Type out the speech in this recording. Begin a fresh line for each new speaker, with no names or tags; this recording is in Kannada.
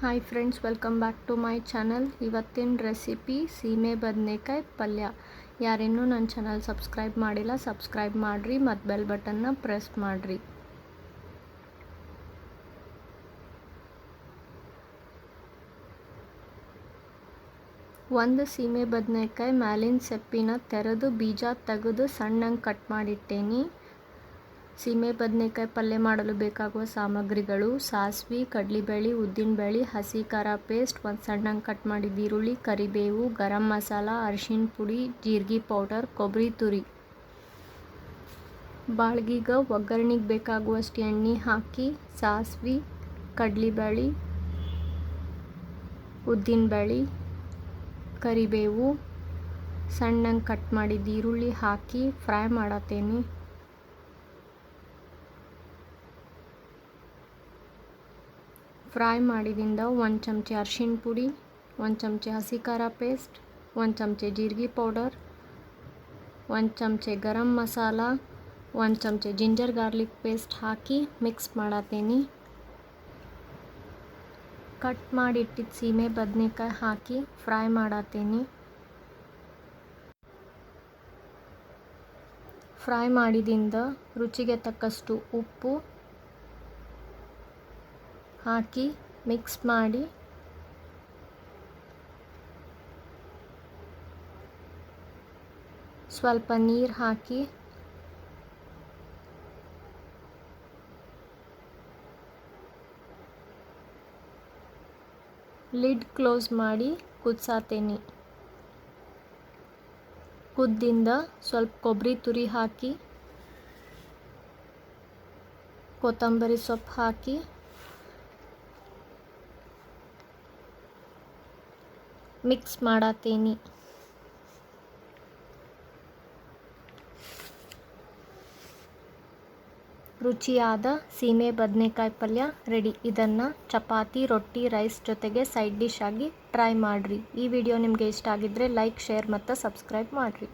Hi friends welcome back to my channel ಇವತ್ತಿನ ರೆಸಿಪಿ ಸೀಮೆ ಬದನೆಕಾಯಿ ಪಲ್ಯ. ಯಾರಿನ್ನೂ ನನ್ನ ಚಾನಲ್ ಸಬ್ಸ್ಕ್ರೈಬ್ ಮಾಡಿಲ್ಲ ಸಬ್ಸ್ಕ್ರೈಬ್ ಮಾಡಿರಿ, ಮತ್ತು ಬೆಲ್ ಬಟನ್ನ ಪ್ರೆಸ್ ಮಾಡಿರಿ. ಒಂದು ಸೀಮೆ ಬದನೆಕಾಯಿ ಮ್ಯಾಲಿನ ಸೆಪ್ಪಿನ ತೆರೆದು ಬೀಜ ತೆಗೆದು ಸಣ್ಣಂಗೆ ಕಟ್ ಮಾಡಿಟ್ಟೇನಿ. ಸೀಮೆ, ಬದನೆಕಾಯಿ ಪಲ್ಯ ಮಾಡಲು ಬೇಕಾಗುವ ಸಾಮಗ್ರಿಗಳು ಸಾಸಿವೆ, ಕಡಲೆಬೇಳೆ, ಉದ್ದಿನಬೇಳೆ, ಹಸಿ ಖಾರ ಪೇಸ್ಟ್, ಒಂದು ಸಣ್ಣಂಗೆ ಕಟ್ ಮಾಡಿದ ಈರುಳ್ಳಿ, ಕರಿಬೇವು, ಗರಂ ಮಸಾಲ, ಅರಿಶಿಣ ಪುಡಿ, ಜೀರಿಗೆ ಪೌಡರ್, ಕೊಬ್ಬರಿ ತುರಿ. ಬಾಳ್ಗಿಗೆ ಒಗ್ಗರಣೆಗೆ ಬೇಕಾಗುವಷ್ಟು ಎಣ್ಣೆ ಹಾಕಿ ಸಾಸಿವೆ, ಕಡಲೆಬೇಳೆ, ಉದ್ದಿನಬೇಳೆ, ಕರಿಬೇವು ಸಣ್ಣಂಗೆ ಕಟ್ ಮಾಡಿದ ಈರುಳ್ಳಿ ಹಾಕಿ ಫ್ರೈ ಮಾಡತ್ತೇನೆ. ಫ್ರೈ ಮಾಡಿದಿಂದ ಒಂದು ಚಮಚ ಅರ್ಶಿಣ ಪುಡಿ, ಒಂದು ಚಮಚ ಹಸಿ ಖಾರ ಪೇಸ್ಟ್, ಒಂದು ಚಮಚೆ ಜೀರಿಗೆ ಪೌಡರ್, ಒಂದು ಚಮಚೆ ಗರಂ ಮಸಾಲ, ಒಂದು ಚಮಚ ಜಿಂಜರ್ ಗಾರ್ಲಿಕ್ ಪೇಸ್ಟ್ ಹಾಕಿ ಮಿಕ್ಸ್ ಮಾಡತ್ತೀನಿ ಕಟ್ ಮಾಡಿಟ್ಟಿದ್ದ ಸೀಮೆ ಬದನೆಕಾಯಿ ಹಾಕಿ ಫ್ರೈ ಮಾಡತ್ತೀನಿ ಫ್ರೈ ಮಾಡಿದಿಂದ ರುಚಿಗೆ ತಕ್ಕಷ್ಟು ಉಪ್ಪು ಹಾಕಿ ಮಿಕ್ಸ್ ಮಾಡಿ. ಸ್ವಲ್ಪ ನೀರು ಹಾಕಿ. ಲಿಡ್ ಕ್ಲೋಸ್ ಮಾಡಿ ಕುದಿಸಾತೇನೆ. ಕುದ್ದಿಂದ ಸ್ವಲ್ಪ ಕೊಬ್ಬರಿ ತುರಿ ಹಾಕಿ. ಕೊತ್ತಂಬರಿ ಸೊಪ್ಪು ಹಾಕಿ. ಮಿಕ್ಸ್ ಮಾಡತ್ತೀನಿ ರುಚಿಯಾದ ಸೀಮೆ ಬದನೆಕಾಯಿ ಪಲ್ಯ ರೆಡಿ ಇದನ್ನು ಚಪಾತಿ, ರೊಟ್ಟಿ ರೈಸ್ ಜೊತೆಗೆ ಸೈಡ್ ಡಿಶ್ ಆಗಿ ಟ್ರೈ ಮಾಡಿರಿ. ಈ ವಿಡಿಯೋ ನಿಮಗೆ ಇಷ್ಟ ಆಗಿದ್ದರೆ ಲೈಕ್ ಶೇರ್ ಮತ್ತು ಸಬ್ಸ್ಕ್ರೈಬ್ ಮಾಡಿರಿ.